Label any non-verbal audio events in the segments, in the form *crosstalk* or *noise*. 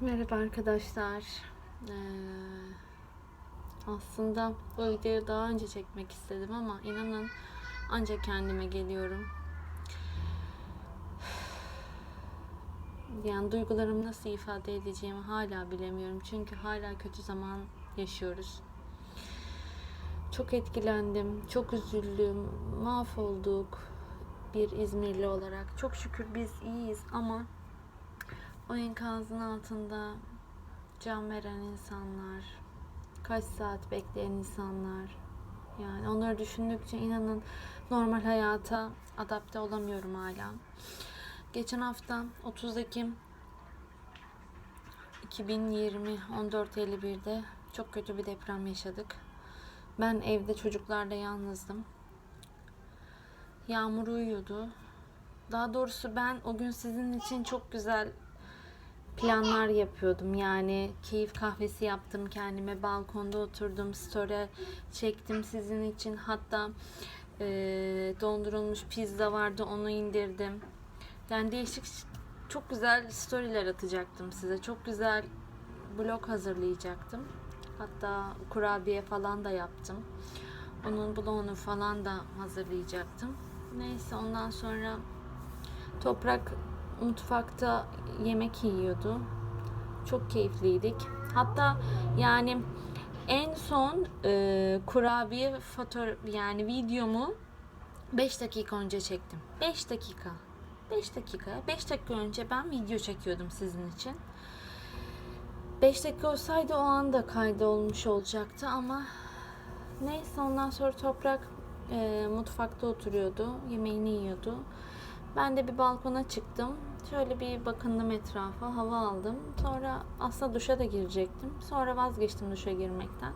Merhaba arkadaşlar. Ee, aslında bu videoyu daha önce çekmek istedim ama inanın ancak kendime geliyorum. *sighs* Yani duygularımı nasıl ifade edeceğimi hala bilemiyorum. Çünkü hala kötü zaman yaşıyoruz. Çok etkilendim, çok üzüldüm, mahvolduk bir İzmirli olarak. Çok şükür biz iyiyiz ama o enkazın altında can veren insanlar, kaç saat bekleyen insanlar. Yani onları düşündükçe inanın normal hayata adapte olamıyorum hala. Geçen hafta 30 Ekim 2020 14.51'de çok kötü bir deprem yaşadık. Ben evde çocuklarla yalnızdım. Yağmur uyuyordu. Daha doğrusu ben o gün sizin için çok güzel planlar yapıyordum. Yani keyif kahvesi yaptım kendime. Balkonda oturdum. Story çektim sizin için. Hatta e, dondurulmuş pizza vardı. Onu indirdim. Yani değişik çok güzel storyler atacaktım size. Çok güzel blog hazırlayacaktım. Hatta kurabiye falan da yaptım. Onun blogunu falan da hazırlayacaktım. Neyse ondan sonra toprak mutfakta yemek yiyordu. Çok keyifliydik. Hatta yani en son e, kurabiye fotoğraf yani videomu 5 dakika önce çektim. 5 dakika. 5 dakika. 5 dakika önce ben video çekiyordum sizin için. 5 dakika olsaydı o anda kaydı olmuş olacaktı ama neyse ondan sonra toprak e, mutfakta oturuyordu. Yemeğini yiyordu. Ben de bir balkona çıktım. Şöyle bir bakındım etrafa, hava aldım. Sonra aslında duşa da girecektim. Sonra vazgeçtim duşa girmekten.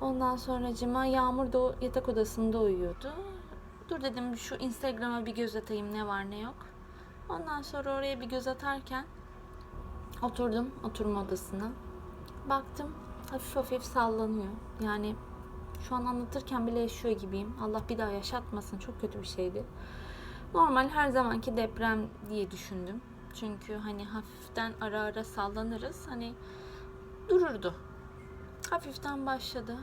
Ondan sonra cima Yağmur da yatak odasında uyuyordu. Dur dedim şu Instagram'a bir göz atayım ne var ne yok. Ondan sonra oraya bir göz atarken oturdum oturma odasına. Baktım hafif hafif sallanıyor. Yani şu an anlatırken bile yaşıyor gibiyim. Allah bir daha yaşatmasın. Çok kötü bir şeydi. Normal her zamanki deprem diye düşündüm. Çünkü hani hafiften ara ara sallanırız. Hani dururdu. Hafiften başladı.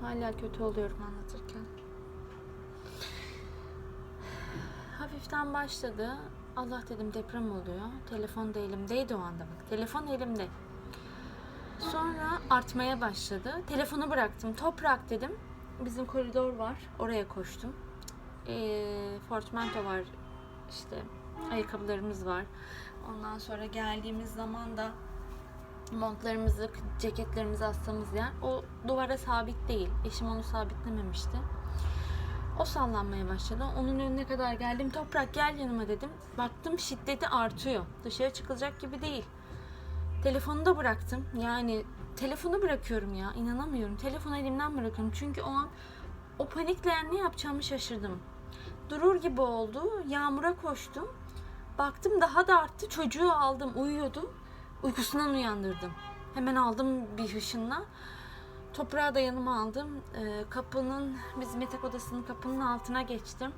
Hala kötü oluyorum anlatırken. Hafiften başladı. Allah dedim deprem oluyor. Telefon da elimdeydi o anda bak. Telefon elimde. Sonra artmaya başladı. Telefonu bıraktım. Toprak dedim. Bizim koridor var. Oraya koştum e, portmanto var işte ayakkabılarımız var. Ondan sonra geldiğimiz zaman da montlarımızı, ceketlerimizi astığımız yer o duvara sabit değil. Eşim onu sabitlememişti. O sallanmaya başladı. Onun önüne kadar geldim. Toprak gel yanıma dedim. Baktım şiddeti artıyor. Dışarı çıkılacak gibi değil. Telefonu da bıraktım. Yani telefonu bırakıyorum ya. İnanamıyorum. Telefonu elimden bırakıyorum. Çünkü o an o panikle ne yapacağımı şaşırdım durur gibi oldu. Yağmura koştum. Baktım daha da arttı. Çocuğu aldım. Uyuyordu. Uykusundan uyandırdım. Hemen aldım bir hışınla. Toprağı da yanıma aldım. Ee, kapının, bizim yatak odasının kapının altına geçtim.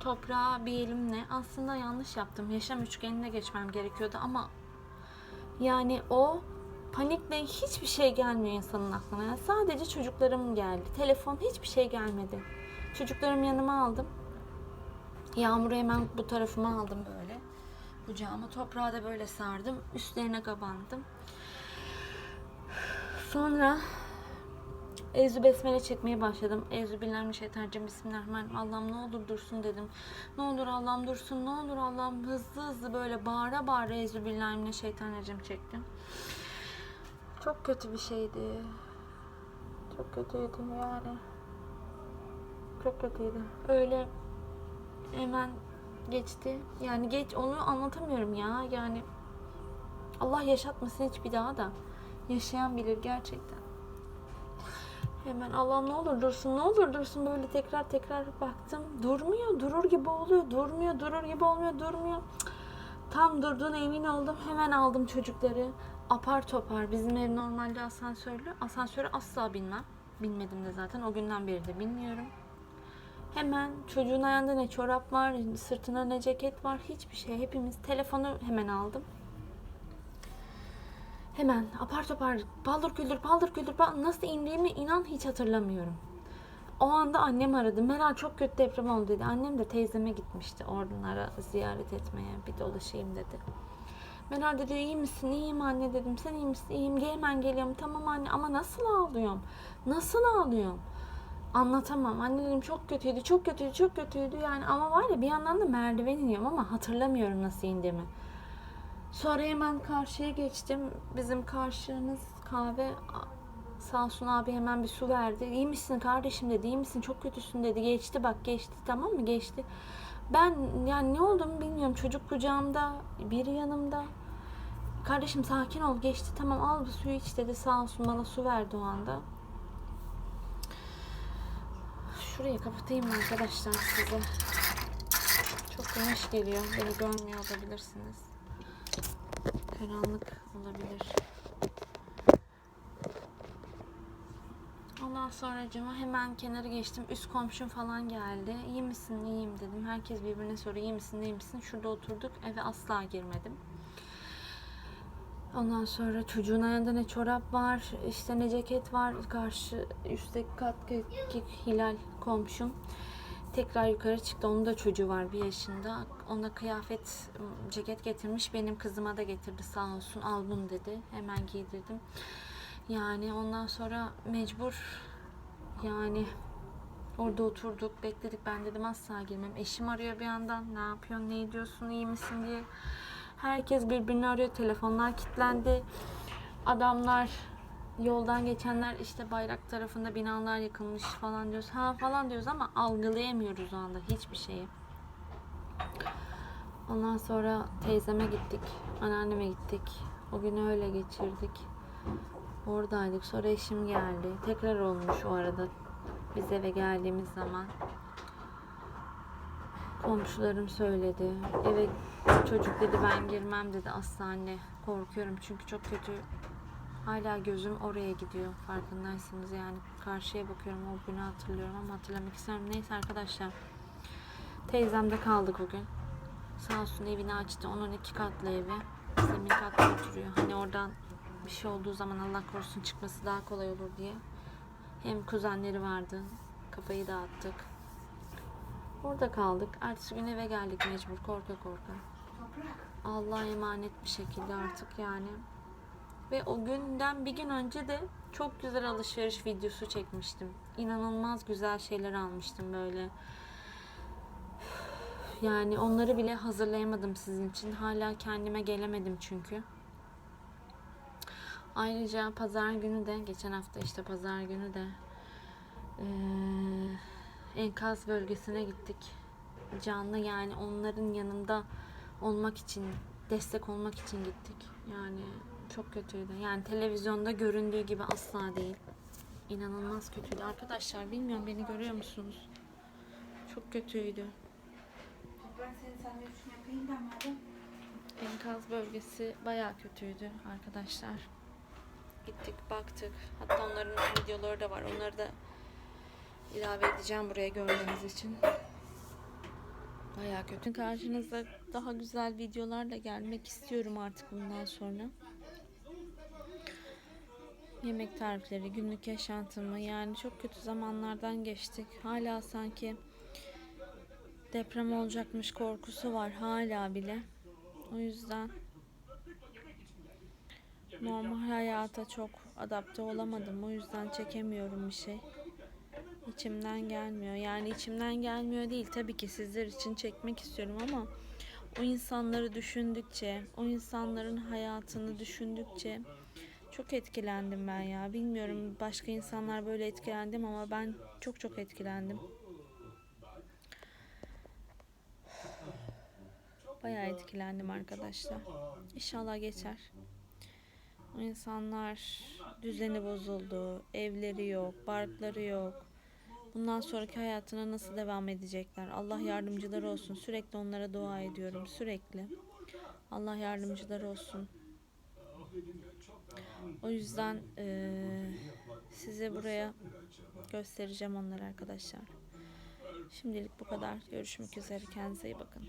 Toprağı bir elimle. Aslında yanlış yaptım. Yaşam üçgenine geçmem gerekiyordu ama yani o panikle hiçbir şey gelmiyor insanın aklına. Yani sadece çocuklarım geldi. Telefon hiçbir şey gelmedi. Çocuklarım yanıma aldım. Yağmuru hemen bu tarafıma aldım böyle. Kucağıma toprağı da böyle sardım. Üstlerine kabandım. Sonra Ezü besmele çekmeye başladım. Ezü billahi şeytanirracim bismillahirrahmanirrahim. Allah'ım ne olur dursun dedim. Ne olur Allah'ım dursun. Ne olur Allah'ım hızlı hızlı böyle bağıra bağıra Ezü billahi şeytanirracim çektim. Çok kötü bir şeydi. Çok kötüydü yani. Çok kötüydü. Öyle hemen geçti. Yani geç onu anlatamıyorum ya. Yani Allah yaşatmasın hiç bir daha da. Yaşayan bilir gerçekten. Hemen Allah'ım ne olur dursun ne olur dursun böyle tekrar tekrar baktım. Durmuyor durur gibi oluyor durmuyor durur gibi olmuyor durmuyor. Tam durduğuna emin oldum. Hemen aldım çocukları. Apar topar. Bizim ev normalde asansörlü. Asansöre asla binmem. Binmedim de zaten. O günden beri de bilmiyorum. Hemen çocuğun ayağında ne çorap var, sırtına ne ceket var, hiçbir şey. Hepimiz telefonu hemen aldım. Hemen apar topar paldır küldür paldır küldür pal- nasıl indiğimi inan hiç hatırlamıyorum. O anda annem aradı. Meral çok kötü deprem oldu dedi. Annem de teyzeme gitmişti oradanlara ziyaret etmeye. Bir dolaşayım dedi. Meral dedi iyi misin? İyiyim anne dedim. Sen iyi misin? İyiyim. Hemen geliyorum. Tamam anne ama nasıl ağlıyorum? Nasıl ağlıyorum? Anlatamam. Anne çok kötüydü, çok kötüydü, çok kötüydü. Yani ama var ya bir yandan da merdiven iniyorum ama hatırlamıyorum nasıl indiğimi. Sonra hemen karşıya geçtim. Bizim karşımız kahve. Sağ olsun abi hemen bir su verdi. İyi misin kardeşim dedi. İyi misin? Çok kötüsün dedi. Geçti bak geçti tamam mı? Geçti. Ben yani ne olduğumu bilmiyorum. Çocuk kucağımda, biri yanımda. Kardeşim sakin ol geçti tamam al bu suyu iç dedi. Sağ bana su verdi o anda. Şurayı kapatayım arkadaşlar size. Çok güneş geliyor. Beni görmüyor olabilirsiniz. Karanlık olabilir. Ondan sonra cama hemen kenara geçtim. Üst komşum falan geldi. İyi misin? İyiyim dedim. Herkes birbirine soruyor. İyi misin? İyi misin? Şurada oturduk. Eve asla girmedim. Ondan sonra çocuğun ayağında ne çorap var, işte ne ceket var. Karşı üstteki kattaki Hilal komşum. Tekrar yukarı çıktı. Onun da çocuğu var bir yaşında. Ona kıyafet, ceket getirmiş. Benim kızıma da getirdi sağ olsun. Al bunu dedi. Hemen giydirdim. Yani ondan sonra mecbur yani orada oturduk, bekledik. Ben dedim asla girmem. Eşim arıyor bir yandan. Ne yapıyorsun, ne ediyorsun, iyi misin diye. Herkes birbirini arıyor. Telefonlar kilitlendi. Adamlar yoldan geçenler işte bayrak tarafında binalar yıkılmış falan diyoruz. Ha falan diyoruz ama algılayamıyoruz o anda hiçbir şeyi. Ondan sonra teyzeme gittik. Anneanneme gittik. O günü öyle geçirdik. Oradaydık. Sonra eşim geldi. Tekrar olmuş o arada. Biz eve geldiğimiz zaman. Komşularım söyledi. Eve çocuk dedi ben girmem dedi asla anne. Korkuyorum çünkü çok kötü. Hala gözüm oraya gidiyor. Farkındaysınız yani. Karşıya bakıyorum o günü hatırlıyorum ama hatırlamak istemiyorum. Neyse arkadaşlar. Teyzemde kaldık o gün. Sağ olsun evini açtı. Onun iki katlı evi. Zemin katta oturuyor. Hani oradan bir şey olduğu zaman Allah korusun çıkması daha kolay olur diye. Hem kuzenleri vardı. Kafayı dağıttık. Orada kaldık. Ertesi gün eve geldik mecbur korka korka. Allah'a emanet bir şekilde artık yani. Ve o günden bir gün önce de çok güzel alışveriş videosu çekmiştim. İnanılmaz güzel şeyler almıştım böyle. *sighs* Yani onları bile hazırlayamadım sizin için. Hala kendime gelemedim çünkü. Ayrıca pazar günü de geçen hafta işte pazar günü de eee, enkaz bölgesine gittik. Canlı yani onların yanında olmak için, destek olmak için gittik. Yani çok kötüydü. Yani televizyonda göründüğü gibi asla değil. İnanılmaz kötüydü. Arkadaşlar bilmiyorum beni görüyor musunuz? Çok kötüydü. Ben senin sen şunu yapayım madem. Enkaz bölgesi bayağı kötüydü arkadaşlar. Gittik baktık. Hatta onların videoları da var. Onları da ilave edeceğim buraya görmeniz için. Bayağı kötü. Karşınıza daha güzel videolarla gelmek istiyorum artık bundan sonra. Yemek tarifleri, günlük yaşantımı yani çok kötü zamanlardan geçtik. Hala sanki deprem olacakmış korkusu var hala bile. O yüzden normal hayata çok adapte olamadım. O yüzden çekemiyorum bir şey. İçimden gelmiyor. Yani içimden gelmiyor değil. Tabii ki sizler için çekmek istiyorum ama o insanları düşündükçe, o insanların hayatını düşündükçe çok etkilendim ben ya. Bilmiyorum başka insanlar böyle etkilendim ama ben çok çok etkilendim. Bayağı etkilendim arkadaşlar. İnşallah geçer. O insanlar düzeni bozuldu, evleri yok, barkları yok. Bundan sonraki hayatına nasıl devam edecekler? Allah yardımcıları olsun. Sürekli onlara dua ediyorum. Sürekli. Allah yardımcıları olsun. O yüzden eee, size buraya göstereceğim onları arkadaşlar. Şimdilik bu kadar. Görüşmek üzere. Kendinize iyi bakın.